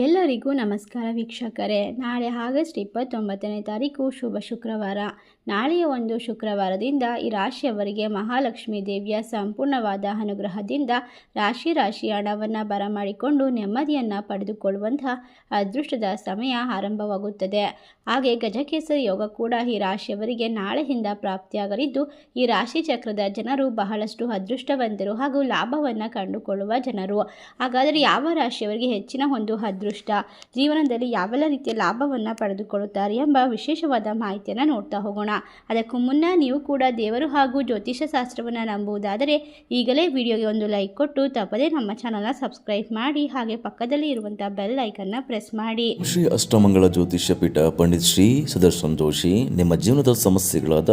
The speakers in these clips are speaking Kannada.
ಎಲ್ಲರಿಗೂ ನಮಸ್ಕಾರ ವೀಕ್ಷಕರೇ. ನಾಳೆ ಆಗಸ್ಟ್ ಇಪ್ಪತ್ತೊಂಬತ್ತನೇ ತಾರೀಕು ಶುಭ ಶುಕ್ರವಾರ. ನಾಳೆಯ ಒಂದು ಶುಕ್ರವಾರದಿಂದ ಈ ರಾಶಿಯವರಿಗೆ ಮಹಾಲಕ್ಷ್ಮೀ ದೇವಿಯ ಸಂಪೂರ್ಣವಾದ ಅನುಗ್ರಹದಿಂದ ರಾಶಿ ರಾಶಿ ಹಣವನ್ನು ಬರಮಾಡಿಕೊಂಡು ನೆಮ್ಮದಿಯನ್ನು ಪಡೆದುಕೊಳ್ಳುವಂತಹ ಅದೃಷ್ಟದ ಸಮಯ ಆರಂಭವಾಗುತ್ತದೆ. ಹಾಗೆ ಗಜಕೇಸರಿ ಯೋಗ ಕೂಡ ಈ ರಾಶಿಯವರಿಗೆ ನಾಳೆಯಿಂದ ಪ್ರಾಪ್ತಿಯಾಗಲಿದ್ದು, ಈ ರಾಶಿ ಚಕ್ರದ ಜನರು ಬಹಳಷ್ಟು ಅದೃಷ್ಟವಂತರು ಹಾಗೂ ಲಾಭವನ್ನು ಕಂಡುಕೊಳ್ಳುವ ಜನರು. ಹಾಗಾದರೆ ಯಾವ ರಾಶಿಯವರಿಗೆ ಹೆಚ್ಚಿನ ಒಂದು ಅದೃಷ್ಟ ಜೀವನದಲ್ಲಿ ಯಾವೆಲ್ಲ ರೀತಿಯ ಲಾಭವನ್ನು ಪಡೆದುಕೊಳ್ಳುತ್ತಾರೆ ಎಂಬ ವಿಶೇಷವಾದ ಮಾಹಿತಿಯನ್ನು ನೋಡ್ತಾ ಹೋಗೋಣ. ಅದಕ್ಕೂ ಮುನ್ನ ನೀವು ಕೂಡ ದೇವರು ಹಾಗೂ ಜ್ಯೋತಿಷ ಶಾಸ್ತ್ರವನ್ನು ನಂಬುವುದಾದರೆ ಈಗಲೇ ವಿಡಿಯೋಗೆ ಒಂದು ಲೈಕ್ ಕೊಟ್ಟು ತಪ್ಪದೇ ನಮ್ಮ ಚಾನಲ್ನ ಸಬ್ಸ್ಕ್ರೈಬ್ ಮಾಡಿ ಹಾಗೆ ಪಕ್ಕದಲ್ಲಿ ಇರುವಂಥ ಬೆಲ್ ಐಕನ್ನ ಪ್ರೆಸ್ ಮಾಡಿ. ಶ್ರೀ ಅಷ್ಟಮಂಗಳ ಜ್ಯೋತಿಷ್ಯ ಪೀಠ ಪಂಡಿತ್ ಶ್ರೀ ಸುದರ್ಶನ್ ಜೋಶಿ ನಿಮ್ಮ ಜೀವನದ ಸಮಸ್ಯೆಗಳಾದ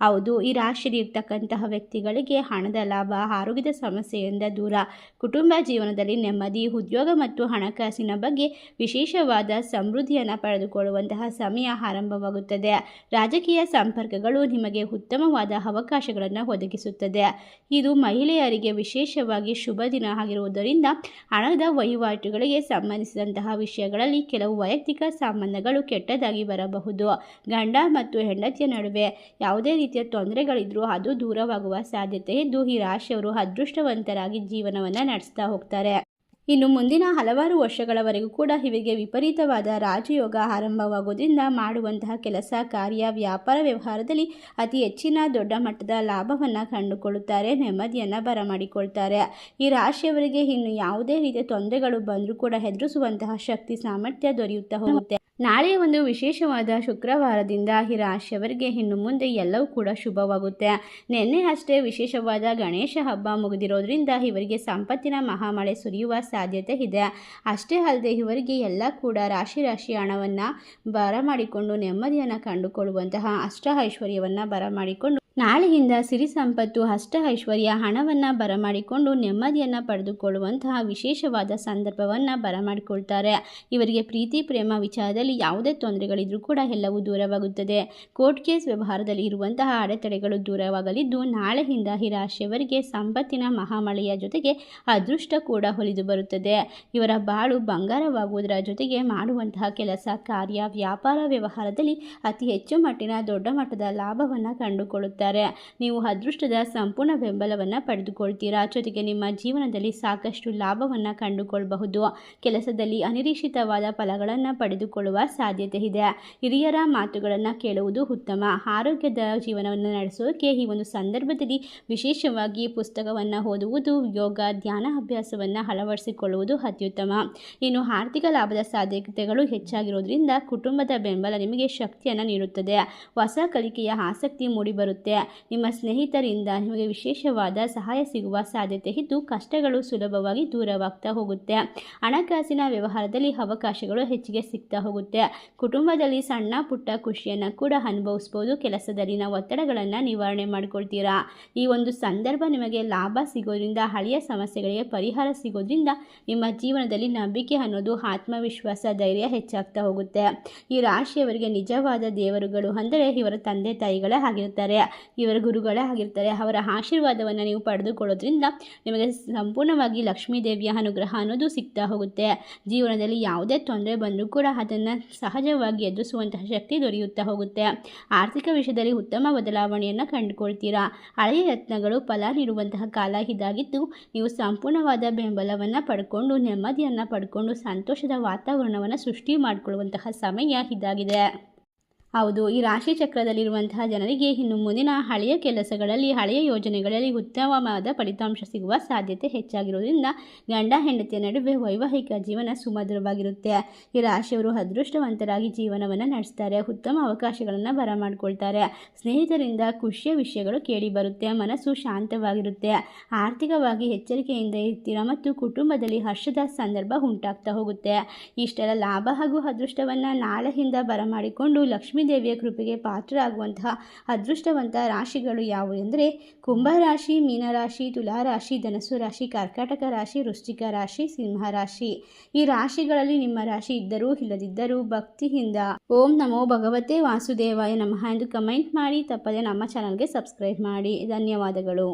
ಹೌದು, ಈ ರಾಶಿಯಲ್ಲಿ ಇರ್ತಕ್ಕಂತಹ ವ್ಯಕ್ತಿಗಳಿಗೆ ಹಣದ ಲಾಭ, ಆರೋಗ್ಯದ ಸಮಸ್ಯೆಯಿಂದ ದೂರ, ಕುಟುಂಬ ಜೀವನದಲ್ಲಿ ನೆಮ್ಮದಿ, ಉದ್ಯೋಗ ಮತ್ತು ಹಣಕಾಸಿನ ಬಗ್ಗೆ ವಿಶೇಷವಾದ ಸಮೃದ್ಧಿಯನ್ನು ಪಡೆದುಕೊಳ್ಳುವಂತಹ ಸಮಯ ಆರಂಭವಾಗುತ್ತದೆ. ರಾಜಕೀಯ ಸಂಪರ್ಕಗಳು ನಿಮಗೆ ಉತ್ತಮವಾದ ಅವಕಾಶಗಳನ್ನು ಒದಗಿಸುತ್ತದೆ. ಇದು ಮಹಿಳೆಯರಿಗೆ ವಿಶೇಷವಾಗಿ ಶುಭ ದಿನ ಆಗಿರುವುದರಿಂದ ಹಣದ ವಹಿವಾಟುಗಳಿಗೆ ಸಂಬಂಧಿಸಿದಂತಹ ವಿಷಯಗಳಲ್ಲಿ ಕೆಲವು ವೈಯಕ್ತಿಕ ಸಂಬಂಧಗಳು ಕೆಟ್ಟದಾಗಿ ಬರಬಹುದು. ಗಂಡ ಮತ್ತು ಹೆಂಡತಿಯ ನಡುವೆ ಯಾವುದೇ ರೀತಿಯ ತೊಂದರೆಗಳಿದ್ರೂ ಅದು ದೂರವಾಗುವ ಸಾಧ್ಯತೆ ಇದ್ದು ಈ ರಾಶಿಯವರು ಅದೃಷ್ಟವಂತರಾಗಿ ಜೀವನವನ್ನು ನಡೆಸ್ತಾ ಹೋಗ್ತಾರೆ. ಇನ್ನು ಮುಂದಿನ ಹಲವಾರು ವರ್ಷಗಳವರೆಗೂ ಕೂಡ ಇವರಿಗೆ ವಿಪರೀತವಾದ ರಾಜಯೋಗ ಆರಂಭವಾಗುವುದರಿಂದ ಮಾಡುವಂತಹ ಕೆಲಸ, ಕಾರ್ಯ, ವ್ಯಾಪಾರ ವ್ಯವಹಾರದಲ್ಲಿ ಅತಿ ಹೆಚ್ಚಿನ ದೊಡ್ಡ ಮಟ್ಟದ ಲಾಭವನ್ನು ಕಂಡುಕೊಳ್ಳುತ್ತಾರೆ, ನೆಮ್ಮದಿಯನ್ನು ಬರಮಾಡಿಕೊಳ್ತಾರೆ. ಈ ರಾಶಿಯವರಿಗೆ ಇನ್ನು ಯಾವುದೇ ರೀತಿಯ ತೊಂದರೆಗಳು ಬಂದರೂ ಕೂಡ ಹೆದರಿಸುವಂತಹ ಶಕ್ತಿ, ಸಾಮರ್ಥ್ಯ ದೊರೆಯುತ್ತಾ ಹೋಗುತ್ತೆ. ನಾಳೆಯ ಒಂದು ವಿಶೇಷವಾದ ಶುಕ್ರವಾರದಿಂದ ಈ ರಾಶಿಯವರಿಗೆ ಇನ್ನು ಮುಂದೆ ಎಲ್ಲವೂ ಕೂಡ ಶುಭವಾಗುತ್ತೆ. ನಿನ್ನೆ ಅಷ್ಟೇ ವಿಶೇಷವಾದ ಗಣೇಶ ಹಬ್ಬ ಮುಗಿದಿರೋದ್ರಿಂದ ಇವರಿಗೆ ಸಂಪತ್ತಿನ ಮಹಾಮಳೆ ಸುರಿಯುವ ಸಾಧ್ಯತೆ ಇದೆ. ಅಷ್ಟೇ ಅಲ್ಲದೆ ಇವರಿಗೆ ಎಲ್ಲ ಕೂಡ ರಾಶಿ ರಾಶಿ ಹಣವನ್ನು ಬರಮಾಡಿಕೊಂಡು ನೆಮ್ಮದಿಯನ್ನು ಕಂಡುಕೊಳ್ಳುವಂತಹ ಅಷ್ಟ ಐಶ್ವರ್ಯವನ್ನು ಬರಮಾಡಿಕೊಂಡು ನಾಳೆಯಿಂದ ಸಿರಿ ಸಂಪತ್ತು, ಅಷ್ಟ ಐಶ್ವರ್ಯ, ಹಣವನ್ನು ಬರಮಾಡಿಕೊಂಡು ನೆಮ್ಮದಿಯನ್ನು ಪಡೆದುಕೊಳ್ಳುವಂತಹ ವಿಶೇಷವಾದ ಸಂದರ್ಭವನ್ನು ಬರಮಾಡಿಕೊಳ್ತಾರೆ. ಇವರಿಗೆ ಪ್ರೀತಿ, ಪ್ರೇಮ ವಿಚಾರದಲ್ಲಿ ಯಾವುದೇ ತೊಂದರೆಗಳಿದ್ರೂ ಕೂಡ ಎಲ್ಲವೂ ದೂರವಾಗುತ್ತದೆ. ಕೋರ್ಟ್ ಕೇಸ್ ವ್ಯವಹಾರದಲ್ಲಿ ಇರುವಂತಹ ಅಡೆತಡೆಗಳು ದೂರವಾಗಲಿದ್ದು, ನಾಳೆಯಿಂದ ಈ ಸಂಪತ್ತಿನ ಮಹಾಮಳೆಯ ಜೊತೆಗೆ ಅದೃಷ್ಟ ಕೂಡ ಹೊಲಿದು ಬರುತ್ತದೆ. ಇವರ ಬಾಳು ಬಂಗಾರವಾಗುವುದರ ಜೊತೆಗೆ ಮಾಡುವಂತಹ ಕೆಲಸ, ಕಾರ್ಯ, ವ್ಯಾಪಾರ ವ್ಯವಹಾರದಲ್ಲಿ ಅತಿ ಹೆಚ್ಚು ಮಟ್ಟಿನ ದೊಡ್ಡ ಮಟ್ಟದ ಲಾಭವನ್ನು ಕಂಡುಕೊಳ್ಳುತ್ತಾರೆ ನೀವು ಅದೃಷ್ಟದ ಸಂಪೂರ್ಣ ಬೆಂಬಲವನ್ನು ಪಡೆದುಕೊಳ್ತೀರಾ? ಜೊತೆಗೆ ನಿಮ್ಮ ಜೀವನದಲ್ಲಿ ಸಾಕಷ್ಟು ಲಾಭವನ್ನು ಕಂಡುಕೊಳ್ಳಬಹುದು ಕೆಲಸದಲ್ಲಿ ಅನಿರೀಕ್ಷಿತವಾದ ಫಲಗಳನ್ನು ಪಡೆದುಕೊಳ್ಳುವ ಸಾಧ್ಯತೆ ಇದೆ. ಹಿರಿಯರ ಮಾತುಗಳನ್ನು ಕೇಳುವುದು ಉತ್ತಮ. ಆರೋಗ್ಯದ ಜೀವನವನ್ನು ನಡೆಸೋಕೆ ಈ ಒಂದು ಸಂದರ್ಭದಲ್ಲಿ ವಿಶೇಷವಾಗಿ ಪುಸ್ತಕವನ್ನು ಓದುವುದು, ಯೋಗ, ಧ್ಯಾನ ಅಭ್ಯಾಸವನ್ನು ಅಳವಡಿಸಿಕೊಳ್ಳುವುದು ಅತ್ಯುತ್ತಮ. ಇನ್ನು ಆರ್ಥಿಕ ಲಾಭದ ಸಾಧ್ಯತೆಗಳು ಹೆಚ್ಚಾಗಿರೋದ್ರಿಂದ ಕುಟುಂಬದ ಬೆಂಬಲ ನಿಮಗೆ ಶಕ್ತಿಯನ್ನು ನೀಡುತ್ತದೆ. ಹೊಸ ಕಲಿಕೆಯ ಆಸಕ್ತಿ ಮೂಡಿಬರುತ್ತೆ. ನಿಮ್ಮ ಸ್ನೇಹಿತರಿಂದ ನಿಮಗೆ ವಿಶೇಷವಾದ ಸಹಾಯ ಸಿಗುವ ಸಾಧ್ಯತೆ ಇದ್ದು ಕಷ್ಟಗಳು ಸುಲಭವಾಗಿ ದೂರವಾಗ್ತಾ ಹೋಗುತ್ತೆ. ಹಣಕಾಸಿನ ವ್ಯವಹಾರದಲ್ಲಿ ಅವಕಾಶಗಳು ಹೆಚ್ಚಿಗೆ ಸಿಗ್ತಾ ಹೋಗುತ್ತೆ. ಕುಟುಂಬದಲ್ಲಿ ಸಣ್ಣ ಪುಟ್ಟ ಖುಷಿಯನ್ನು ಕೂಡ ಅನುಭವಿಸ್ಬೋದು. ಕೆಲಸದಲ್ಲಿನ ಒತ್ತಡಗಳನ್ನು ನಿವಾರಣೆ ಮಾಡ್ಕೊಳ್ತೀರಾ? ಈ ಒಂದು ಸಂದರ್ಭ ನಿಮಗೆ ಲಾಭ ಸಿಗೋದ್ರಿಂದ, ಹಳೆಯ ಸಮಸ್ಯೆಗಳಿಗೆ ಪರಿಹಾರ ಸಿಗೋದ್ರಿಂದ ನಿಮ್ಮ ಜೀವನದಲ್ಲಿ ನಂಬಿಕೆ ಅನ್ನೋದು ಆತ್ಮವಿಶ್ವಾಸ ಧೈರ್ಯ ಹೆಚ್ಚಾಗ್ತಾ ಹೋಗುತ್ತೆ. ಈ ರಾಶಿಯವರಿಗೆ ನಿಜವಾದ ದೇವರುಗಳು ಅಂದರೆ ಇವರ ತಂದೆ ತಾಯಿಗಳೇ ಆಗಿರ್ತಾರೆ ಇವರ ಗುರುಗಳೇ ಆಗಿರ್ತಾರೆ. ಅವರ ಆಶೀರ್ವಾದವನ್ನು ನೀವು ಪಡೆದುಕೊಳ್ಳೋದ್ರಿಂದ ನಿಮಗೆ ಸಂಪೂರ್ಣವಾಗಿ ಲಕ್ಷ್ಮೀ ದೇವಿಯ ಅನುಗ್ರಹ ಅನ್ನೋದು ಸಿಗ್ತಾ ಹೋಗುತ್ತೆ. ಜೀವನದಲ್ಲಿ ಯಾವುದೇ ತೊಂದರೆ ಬಂದರೂ ಕೂಡ ಅದನ್ನು ಸಹಜವಾಗಿ ಎದುರಿಸುವಂತಹ ಶಕ್ತಿ ದೊರೆಯುತ್ತಾ ಹೋಗುತ್ತೆ. ಆರ್ಥಿಕ ವಿಷಯದಲ್ಲಿ ಉತ್ತಮ ಬದಲಾವಣೆಯನ್ನು ಕಂಡುಕೊಳ್ತೀರಾ? ಹಳೆಯ ಯತ್ನಗಳು ಫಲ ನೀಡುವಂತಹ ಕಾಲ ಇದಾಗಿದ್ದು, ನೀವು ಸಂಪೂರ್ಣವಾದ ಬೆಂಬಲವನ್ನು ಪಡ್ಕೊಂಡು, ನೆಮ್ಮದಿಯನ್ನು ಪಡ್ಕೊಂಡು, ಸಂತೋಷದ ವಾತಾವರಣವನ್ನು ಸೃಷ್ಟಿ ಮಾಡಿಕೊಳ್ಳುವಂತಹ ಸಮಯ ಇದಾಗಿದೆ. ಹೌದು, ಈ ರಾಶಿ ಚಕ್ರದಲ್ಲಿರುವಂತಹ ಜನರಿಗೆ ಇನ್ನು ಮುಂದಿನ ಹಳೆಯ ಕೆಲಸಗಳಲ್ಲಿ, ಹಳೆಯ ಯೋಜನೆಗಳಲ್ಲಿ ಉತ್ತಮವಾದ ಫಲಿತಾಂಶ ಸಿಗುವ ಸಾಧ್ಯತೆ ಹೆಚ್ಚಾಗಿರುವುದರಿಂದ ಗಂಡ ಹೆಂಡತಿಯ ನಡುವೆ ವೈವಾಹಿಕ ಜೀವನ ಸುಮಧುರವಾಗಿರುತ್ತೆ. ಈ ರಾಶಿಯವರು ಅದೃಷ್ಟವಂತರಾಗಿ ಜೀವನವನ್ನು ನಡೆಸ್ತಾರೆ, ಉತ್ತಮ ಅವಕಾಶಗಳನ್ನು ಬರಮಾಡ್ಕೊಳ್ತಾರೆ ಸ್ನೇಹಿತರಿಂದ ಖುಷಿಯ ವಿಷಯಗಳು ಕೇಳಿ ಬರುತ್ತೆ, ಮನಸ್ಸು ಶಾಂತವಾಗಿರುತ್ತೆ. ಆರ್ಥಿಕವಾಗಿ ಎಚ್ಚರಿಕೆಯಿಂದ ಇರ್ತೀರ ಮತ್ತು ಕುಟುಂಬದಲ್ಲಿ ಹರ್ಷದ ಸಂದರ್ಭ ಉಂಟಾಗ್ತಾ ಹೋಗುತ್ತೆ. ಇಷ್ಟೆಲ್ಲ ಲಾಭ ಹಾಗೂ ಅದೃಷ್ಟವನ್ನು ನಾಳೆಯಿಂದ ಬರಮಾಡಿಕೊಂಡು ಲಕ್ಷ್ಮೀದೇವಿಯ ಕೃಪೆಗೆ ಪಾತ್ರರಾಗುವಂತಹ ಅದೃಷ್ಟವಂತ ರಾಶಿಗಳು ಯಾವುವು ಎಂದರೆ ಕುಂಭರಾಶಿ ಮೀನರಾಶಿ ತುಲಾರಾಶಿ ಧನಸು ರಾಶಿ, ಕರ್ಕಾಟಕ ರಾಶಿ, ವೃಶ್ಚಿಕ ರಾಶಿ, ಸಿಂಹ ರಾಶಿ. ಈ ರಾಶಿಗಳಲ್ಲಿ ನಿಮ್ಮ ರಾಶಿ ಇದ್ದರೂ ಇಲ್ಲದಿದ್ದರೂ ಭಕ್ತಿಯಿಂದ ಓಂ ನಮೋ ಭಗವತೆ ವಾಸುದೇವಾಯ ನಮಃ ಎಂದು ಕಮೆಂಟ್ ಮಾಡಿ, ತಪ್ಪದೆ ನಮ್ಮ ಚಾನಲ್ಗೆ ಸಬ್ಸ್ಕ್ರೈಬ್ ಮಾಡಿ. ಧನ್ಯವಾದಗಳು.